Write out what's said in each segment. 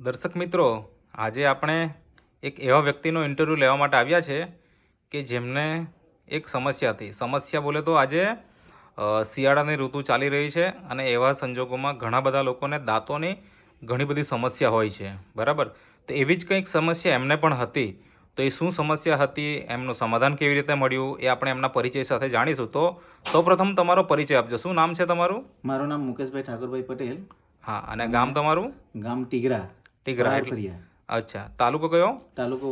દર્શક મિત્રો આજે આપણે એક એવા વ્યક્તિનો ઇન્ટરવ્યૂ લેવા માટે આવ્યા છે કે જેમને એક સમસ્યા હતી. સમસ્યા બોલે તો આજે શિયાળાની ઋતુ ચાલી રહી છે અને એવા સંજોગોમાં ઘણા બધા લોકોને દાંતોની ઘણી બધી સમસ્યા હોય છે. બરાબર? તો એવી જ કંઈક સમસ્યા એમને પણ હતી. તો એ શું સમસ્યા હતી? એમનું સમાધાન કેવી રીતે મળ્યું? એ આપણે એમના પરિચય સાથે જાણીશું. તો સૌપ્રથમ તમારો પરિચય આપજો. શું નામ છે તમારું? મારું નામ મુકેશભાઈ ઠાકોરભાઈ પટેલ. હા અને ગામ તમારું? ગામ ટીગરા. ટીગરા એટલે. અચ્છા. તાલુકો કયો? તાલુકો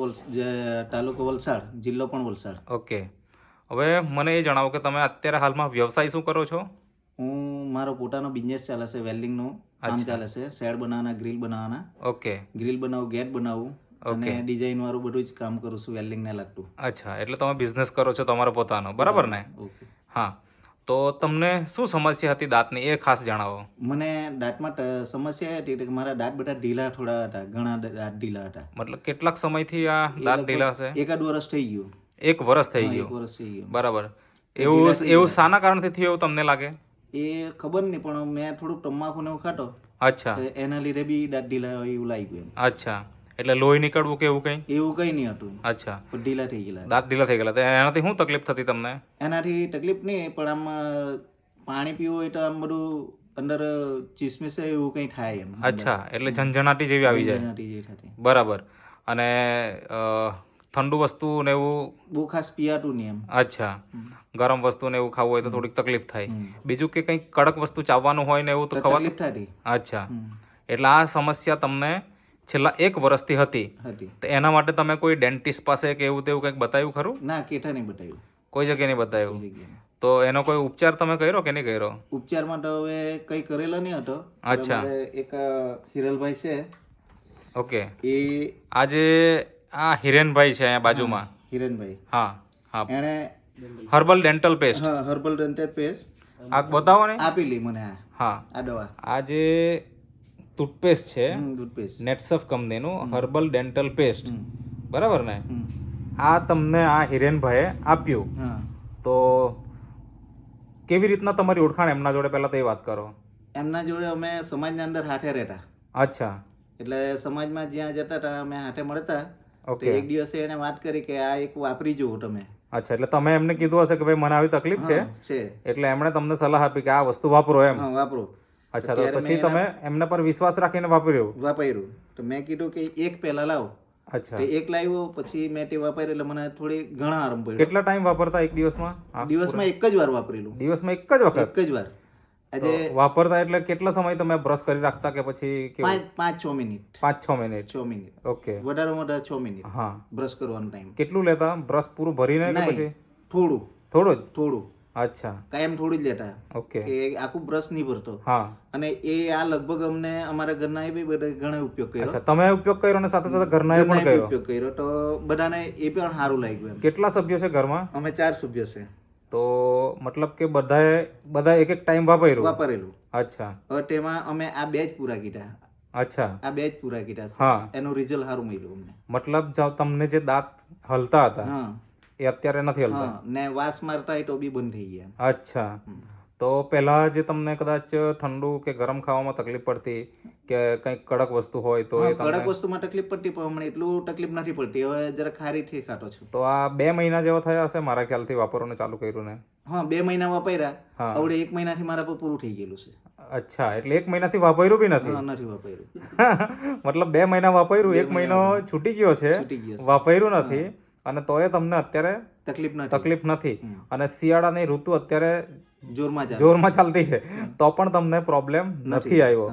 તાલુકો વલસાડ જિલ્લો પણ વલસાડ. ઓકે. હવે મને એ જણાવો કે તમે અત્યારે હાલમાં વ્યવસાય શું કરો છો? હું મારો પોતાનો બિઝનેસ ચાલે છે વેલ્ડિંગનો કામ ચાલે છે શેડ બનાવવાના ગ્રીલ બનાવવાના. ઓકે. ગ્રીલ બનાવું ગેટ બનાવું અને ડિઝાઇન વાળું બધું જ કામ કરું છું વેલ્ડિંગને લાગતું. અચ્છા. એટલે તમે બિઝનેસ કરો છો તમારો પોતાનો. બરાબર ને? ઓકે. હા. તો તમને શું સમસ્યા હતી દાંતની? એ ખાસ જણાવો. મને દાંતમાં સમસ્યા હતી કે મારા દાંત બધા ઢીલા થોડા હતા ઘણા દાંત ઢીલા હતા. મતલબ કેટલાક સમયથી આ દાંત ઢીલા છે? એકાદ વર્ષ થઈ ગયું. એક વર્ષ થઈ એક ગયું. વર્ષ થઈ ગયું. બરાબર. એવું એવું શાના કારણથી થયું એવું તમને લાગે? એ ખબર નહીં પણ મેં થોડુંક તમાકુ ને એવું ખાતો અચ્છા એના લીધે બી દાંત ઢીલા એવું લાગી ગયું અચ્છા. એટલે લોહી નીકળવું કે એવું કંઈ? એવું કંઈ નહીં હતું. અચ્છા. ઢીલા થઈ ગયેલા દાંત ઢીલા થઈ ગયેલા તો એનાથી શું તકલીફ થતી તમને? એનાથી તકલીફ નહીં પણ આમ પાણી પીવું હોય તો આમ બધું અંદર ચીસમીસ એવું કંઈ થાય એમ. અચ્છા એટલે ઝંઝણાટી જેવી આવી જાય. બરાબર. અને ઠંડુ વસ્તુ ને એવું? બહુ ખાસ પીવાતું નહીં એમ. અચ્છા. ગરમ વસ્તુ ને એવું ખાવું હોય તો થોડીક તકલીફ થાય. બીજું કે કંઈક કડક વસ્તુ ચાવવાનું હોય ને એવું તો ખવા તકલીફ થતી. અચ્છા. એટલે આ સમસ્યા તમને છેલ્લા એક વર્ષથી હતી. હતી. તો એના માટે તમે કોઈ ડેન્ટિસ્ટ પાસે કે એવું તેવું કંઈક બતાવ્યું ખરું? ના કેઠા નહીં બતાવ્યું. કોઈ જગ્યાએ નહીં બતાવ્યું? તો એનો કોઈ ઉપચાર તમે કર્યો કે નહીં કર્યો? ઉપચારમાં તો હવે કંઈ કરેલો નહીં હતો. અચ્છા. એક હિરલભાઈ છે. ઓકે. એ આજે આ હિરેનભાઈ છે અહીંયા બાજુમાં. હિરેનભાઈ. હા હા. એણે હર્બલ ડેન્ટલ પેસ્ટ. હા હર્બલ ડેન્ટલ પેસ્ટ. આ બતાવો ને. આપેલી મને હા. આ દવા. આ જે ટૂથપેસ્ટ છે. ટૂથપેસ્ટ નેટસફ કંપનીનું હર્બલ ડેન્ટલ પેસ્ટ બરાબર ને? આ તમને આ હિરેનભાઈએ આપ્યું. તો કેવી રીતના તમારી ઓળખાણ? એમના જોડે પહેલા તો એ વાત કરો. એમના જોડે અમે સમાજના અંદર હાથે રહેતા. અચ્છા. એટલે સમાજમાં જ્યાં જતા હતા અમે હાથે મળતા. ઓકે. એક દિવસે એને વાત કરી કે આ એક વાપરી જુઓ તમે. અચ્છા એટલે તમે એમને કીધું હશે કે ભાઈ મને આવી તકલીફ છે. એટલે એમણે તમને સલાહ આપી કે આ વસ્તુ વાપરો એમ. હા વાપરો. અચ્છા તો પછી તમે એમના પર વિશ્વાસ રાખીને વાપર્યું? વાપર્યું. તો મેં કીધું કે એક પહેલા લાવો. અચ્છા. તો એક લાવ્યો પછી મેં તે વાપર્યું એટલે મને થોડી ઘણા આરામ પડ્યો. કેટલા ટાઈમ વાપરતા એક દિવસમાં? દિવસમાં એક જ વાર વાપરેલું. દિવસમાં એક જ વખત? એક જ વાર. આજે વાપરતા એટલે કેટલા સમય તમે બ્રશ કરી રાખતા કે પછી પાંચ છ મિનિટ. પાંચ છ મિનિટ. છ મિનિટ. ઓકે. વધારે વધારે છ મિનિટ. હા. બ્રશ કરવાનો ટાઈમ. કેટલું લેતા? બ્રશ પૂરું ભરીને કે પછી? થોડું. થોડું જ? થોડું. અચ્છા. કાયમ થોડી જ લેતા ઓકે કે આખું બ્રશ નહીં ભરતો. હા. અને એ આ લગભગ અમને અમારા ઘરના એ બધા ઘણા ઉપયોગ કર્યો. અચ્છા તમે ઉપયોગ કર્યો અને સાથે સાથે ઘરના પણ કર્યો? ઉપયોગ કર્યો. તો બધાને એ પણ સારું લાગ્યું કેટલા સભ્યો છે ઘરમાં? અમે ચાર સભ્યો છે. તો મતલબ કે બધાએ બધા એક એક ટાઈમ વાપર્યું? વાપરેલું. અચ્છા. હવે તેમાં અમે આ બે જ પૂરા કીધા. અચ્છા. આ બે જ પૂરા કીધા હા. એનું રિઝલ્ટ સારું મળ્યું અમને. મતલબ તમને જે દાંત હલતા હતા હા. એ અત્યારે નથી હલતા. ને વાસ મારતા એ તો બી બંધ થઈ ગયા. અચ્છા. તો પહેલા જે તમને કદાચ ઠંડુ કે ગરમ ખાવામાં તકલીફ પડતી કે કંઈક કડક વસ્તુ હોય તો કડક વસ્તુમાં તકલીફ પડતી પણ હમણાં એટલું તકલીફ નથી પડતી. હવે જરા ખારીથી ખાતો છું. તો આ બે મહિના જેવા થયા હશે મારા ખ્યાલથી વાપરવાનું ચાલુ કર્યું ને? હા બે મહિના વાપર્યા. હવે એક મહિનાથી મારા પર પૂરું થઈ ગયેલું છે. અચ્છા એટલે એક મહિનાથી વાપર્યું બી નથી? નથી વાપર્યું. મતલબ બે મહિના વાપર્યું એક મહિનો છૂટી ગયો છે. વાપર્યું નથી. અને તોય તમને અત્યારે તકલીફ નથી. તકલીફ નથી. અને શિયાળાની ઋતુ અત્યારે જોરમાં જોરમાં ચાલતી છે. તો પણ તમને પ્રોબ્લેમ નથી. આવ્યો.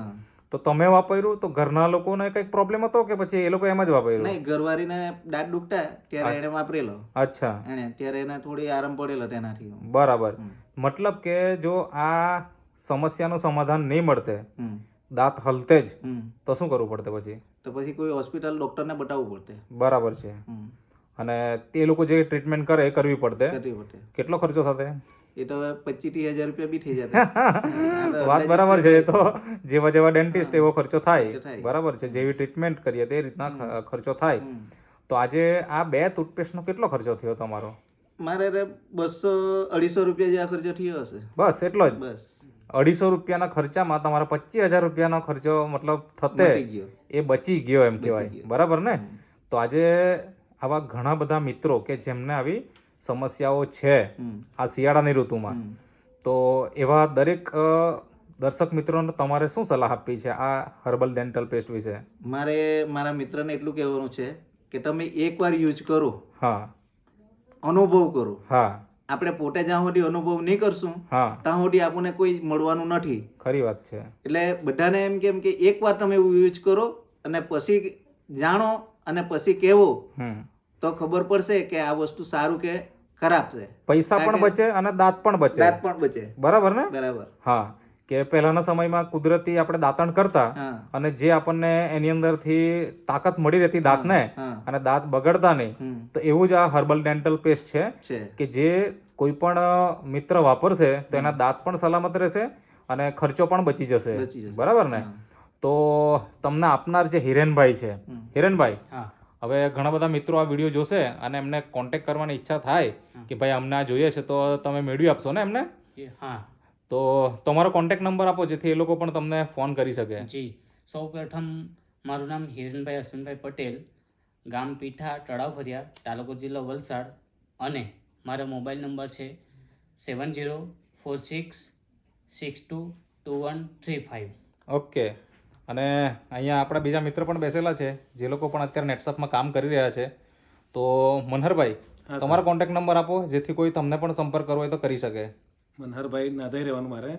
તો તમે વાપર્યું? તો ઘરના લોકોને કંઈક પ્રોબ્લેમ હતો કે પછી એ લોકો એમ જ વાપર્યું? નહીં ઘરવાળીને દાંત દુખતા ત્યારે એને વાપરેલો. અચ્છા. એને ત્યારે એને થોડી આરામ પડેલો તેનાથી. બરાબર. મતલબ કે જો આ સમસ્યાનું સમાધાન નહીં મળતે દાંત હલતે જ તો શું કરવું પડતે પછી? તો પછી કોઈ હોસ્પિટલ ડોક્ટરને બતાવવું પડતે. બરાબર છે. અને તે લોકો જે ટ્રીટમેન્ટ કરે એ કરવી પડતે. કરવી કેટલો ખર્ચો થશે? એ તો પચીસ ત્રીસ હજાર રૂપિયા બી થઈ જતા વાત બરાબર છે. તો જેવા જેવા ડેન્ટિસ્ટ એવો ખર્ચો થાય. બરાબર છે. જેવી ટ્રીટમેન્ટ કરીએ તે રીતના ખર્ચો થાય. તો આજે આ બે ટૂથપેસ્ટનો કેટલો ખર્ચો થયો તમારો? મારે બસો અઢીસો રૂપિયા જેવા ખર્ચો થયો હશે. બસ એટલો જ? બસ. અઢીસો રૂપિયાના ખર્ચામાં તમારા પચીસ હજાર રૂપિયાનો ખર્ચો મતલબ થતે. એ બચી ગયો એમ કહેવાય. બરાબર ને? તો આજે આવા ઘણા બધા મિત્રો કે જેમને આવી સમસ્યાઓ છે આ શિયાળાની ઋતુમાં. તો એવા દરેક દર્શક મિત્રોને તમારે શું સલાહ આપવી છે આ હર્બલ ડેન્ટલ પેસ્ટ વિશે? મારે મારા મિત્રને એટલું કહેવાનું છે કે તમે એકવાર યુઝ કરો. હા. અનુભવ કરો. હા. આપણે પોતે જ્યાં સુધી અનુભવ નહીં કરશું હા. ત્યાં સુધી આપણને કોઈ મળવાનું નથી. ખરી વાત છે. એટલે બધાને એમ કેમ કે એકવાર તમે એવું યુઝ કરો અને પછી જાણો અને પછી કહેવો. તો ખબર પડશે કે આ વસ્તુ સારું કે ખરાબ છે. પૈસા પણ બચે અને દાંત પણ બચે. દાંત પણ બચે. બરાબર ને? બરાબર. હા કે પહેલાના સમયમાં કુદરતી આપણે દાંતણ કરતા અને જે આપણને એની અંદરથી તાકાત મળી રહેતી દાંતને અને દાંત બગડતા નહીં તો એવું જ આ હર્બલ ડેન્ટલ પેસ્ટ છે કે જે કોઈ પણ મિત્ર વાપરશે તો એના દાંત પણ સલામત રહેશે અને ખર્ચો પણ બચી જશે. બરાબર ને? તો તમને આપનાર જે હિરેનભાઈ છે હિરેનભાઈ હવે ઘણા બધા મિત્રો આ વીડિયો જોશે અને એમને કોન્ટેક્ટ કરવાની ઈચ્છા થાય કે ભાઈ અમને આ જોઈએ છે તો તમે મેળવી આપશો ને એમને? હા. તો તમારો કોન્ટેક્ટ નંબર આપો જેથી એ લોકો પણ તમને ફોન કરી શકે. જી. સૌ પ્રથમ મારું નામ હિરેનભાઈ અશ્વિનભાઈ પટેલ ગામ પીઠા તળાવ ફરિયા તાલુકો જિલ્લો વલસાડ અને મારો મોબાઈલ નંબર છે seven zero four six six two two one three five okay. અને અહીંયા આપણા બીજા મિત્ર પણ બેસેલા છે. જે લોકો પણ અત્યારે નેટસપમાં કામ કરી રહ્યા છે. તો મનહરભાઈ તમારો કોન્ટેક્ટ નંબર આપો જેથી કોઈ તમને પણ સંપર્ક કરવો હોય તો કરી શકે. મનહરભાઈ નાધાઈ રહેવાનું મારે.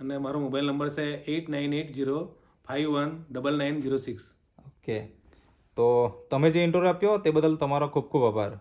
અને મારો મોબાઈલ નંબર છે eight nine eight zero five one double nine zero six okay. તો તમે જે ઇન્ટરવ્યુ આપ્યો તે બદલ તમારો ખૂબ ખૂબ આભાર.